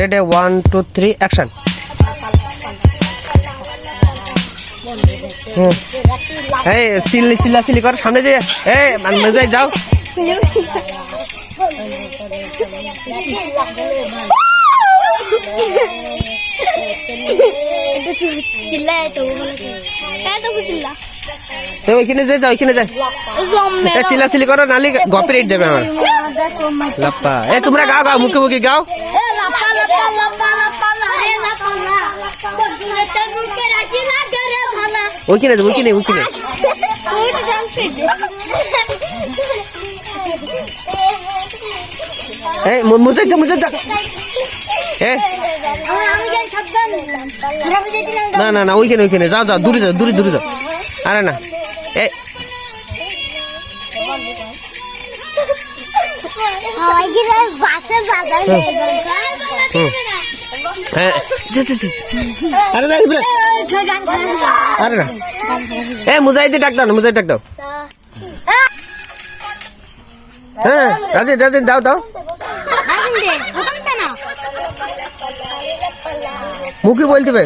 Ready one two three action. এই সিল্লি সিল্লা Seely কর সামনে যে এই মেজাই যাও। ওইখানে যে যাও ওইখানে করো নালি কপিরাইট দেবে আমার। লাপ্পা। এ তোমরা গাও গাও মুখে মুখে গাও। ওইখানে ওইখানে ওইখানে এই মুজে যা মুজে যা না না না ওইখানে ওইখানে যাও যাও দূরে যাও দূরে দূরে যাও আরে না এ হয় কি রে বাসে যা, যা, যা। আরে না এগুলো- আরে না এ মুজাহিদি ডাক দাও না মুজাহিদ ডাক দাও হ্যাঁ রাজি রাজি দাও দাও মুখে বলতে হবে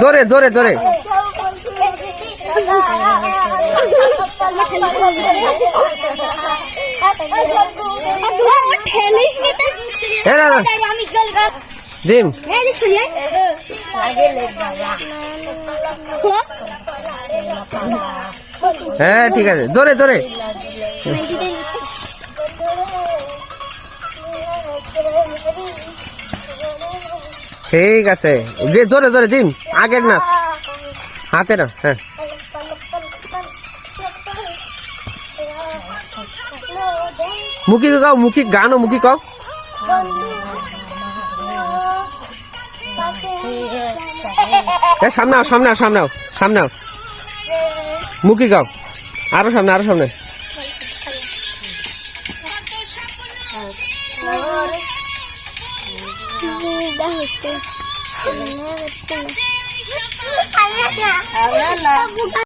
জোরে জোরে জোরে জিম। হ্যাঁ ঠিক আছে। জোরে জোরে ঠিক আছে। যে জোরে জোরে জিম। আগের নাচ। হাতে না হ্যাঁ। মুখি গাও, মুখি গানও মুখি কও এ, সামনে আও সামনে আও সামনে আও সামনে আও। মুখি গাও। আরও সামনে আরও সামনে। না।